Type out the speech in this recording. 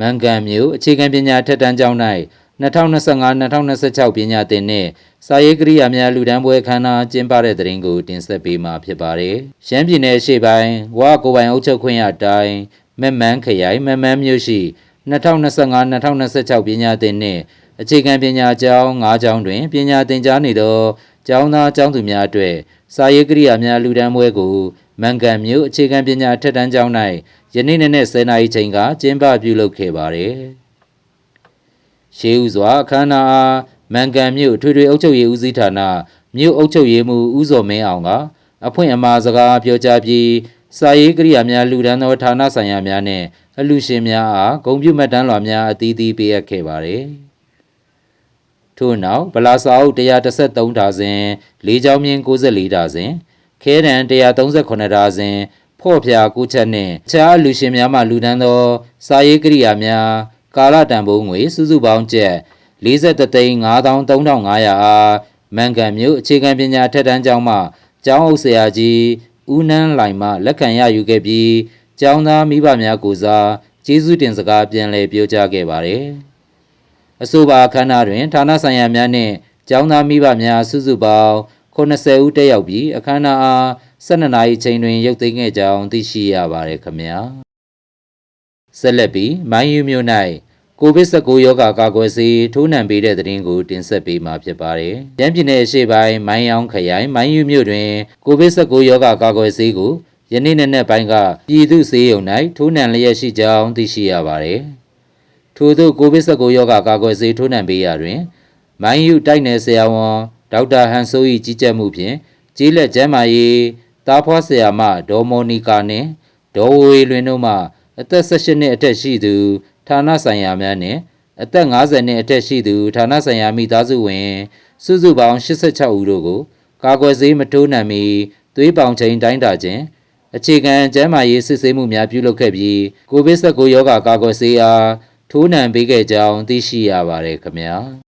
မန်ကန်မြို့အခြေခံပညာထက်တန်းကျောင်း၌2025-2026ပညာသင်နှင့်စာရေးကိရိယာများလူဒန်းပွဲခမ်းနားကျင်းပတဲ့တဲ့ရင်ကိုတင်ဆက်ပေးမှာဖြစ်ပါတယ်။ရှမ်းပြည်နယ်ရှေ့ပိုင်းဝါကိုယ်ပိုင်အုပ်ချုပ်ခွင့်ရတိုင်းမက်မန်းခရိုင်မက်မန်းမြို့ရှိ2025-2026ပညာသင်နှင့်အခြေခံပညာကျောင်း၅ကျောင်းတွင်ပညာသင်ကြားနေသောကျောင်းသားကျောင်းသူများအတွက်စာရေးကိရိယာများလူဒန်းပွဲကိုမန်ကန်မြို့အခြေခံပညာထက်တန်းကျောင်း၌ ယနေ့နေ့နဲ့10နာရီချိန်ကကျင်းပပြုလုပ်ခဲ့ပါတယ်။ရှေးဥစွာအခမ်းအနားအားမန်ကန်မြို့ထွေထွေအုပ်ချုပ်ရေးဦးစီးဌာနမြို့အုပ်ချုပ်ရေးမှူးဦးစောမင်းအောင်ကအဖွင့်အမှာစကားပြောကြားပြီးစာရေးကိရိယာများလူဒန်းသောဌာနဆိုင်ရာများနှင့်အလှူရှင်များအားဂုဏ်ပြုမှတ်တမ်းလွှာများအသီးသီးပေးအပ်ခဲ့ပါသည်ထို့နောက်ဗလာစာအုပ်133ဒါဇင်၄ချောင်းမြင်း94ဒါဇင်ခဲတံ138ဒါဇင် ဖော့ဖျာ9ချက်နှင့်အခြားအလှူရှင်များမှလူဒန်းသောစာရေးကိရိယာများကာလတန်ဖိုးငွေစုစုပေါင်းကျပ်43သိန်း53,500အားမန်ကန်မြို့အခြေခံပညာထက်တန်းကျောင်းမှကျောင်းအုပ်ဆရာကြီးဦးနန်းလိုင်မှလက်ခံရယူခဲ့ပြီးကျောင်းသားမိဘများကိုစားကျေးဇူးတင်စကားပြန်လည်ပြောကြားခဲ့ပါတယ်။အဆိုပါအခမ်းအနားတွင်ဌာနဆိုင်ရာများနှင့်ကျောင်းသားမိဘများစုစုပေါင်း 80ဦးတက်ရောက်ပြီးအခမ်းအနားအား12နာရီချိန်တွင်ရုပ်သိမ်းခဲ့ကြောင်းသိရှိရပါတယ်ခင်ဗျာ။ဆက်လက်ပြီးမိုင်းယူမြို့၌ကိုဗစ် -19 ရောဂါကာကွယ်ဆေးထိုးနှံပေးတဲ့သတင်းကိုတင်ဆက်ပေးမှာဖြစ်ပါတယ်။ရန်ပြည်နယ်အရှေ့ပိုင်းမိုင်းယောင်းခရိုင်မိုင်းယူမြို့တွင်ကိုဗစ် -19 ရောဂါကာကွယ်ဆေးကိုယနေ့နေ့နဲ့ပိုင်းကပြည်သူ့ဆေးရုံ၌ထိုးနှံလျက်ရှိကြောင်းသိရှိရပါတယ်။ထို့သောကိုဗစ် -19 ရောဂါကာကွယ်ဆေးထိုးနှံပေးရာတွင်မိုင်းယူတိုက်နယ်ဆရာဝန် ဒေါက်တာဟန်ဆိုး၏ကြီးကြပ်မှုဖြင့်ကျေးလက်ကျန်းမာရေးတားဖွားဆရာမဒေါ်မော်နီကာနှင့်ဒေါ်ဝေလွင်တို့မှအသက်18နှစ်အထက်ရှိသူဌာနဆိုင်ရာများနှင့်အသက်50နှစ်အထက်ရှိသူဌာနဆိုင်ရာမိသားစုဝင်စုစုပေါင်း86ဦးတို့ကိုကာကွယ်ဆေးမထိုးနှံမီသွေးပေါင်ချိန်တိုင်းတာခြင်းအခြေခံကျန်းမာရေးစစ်ဆေးမှုများပြုလုပ်ခဲ့ပြီးကိုဗစ် -19 ရောဂါကာကွယ်ဆေးအားထိုးနှံပေးခဲ့ကြောင်းသိရှိရပါတယ်ခင်ဗျာ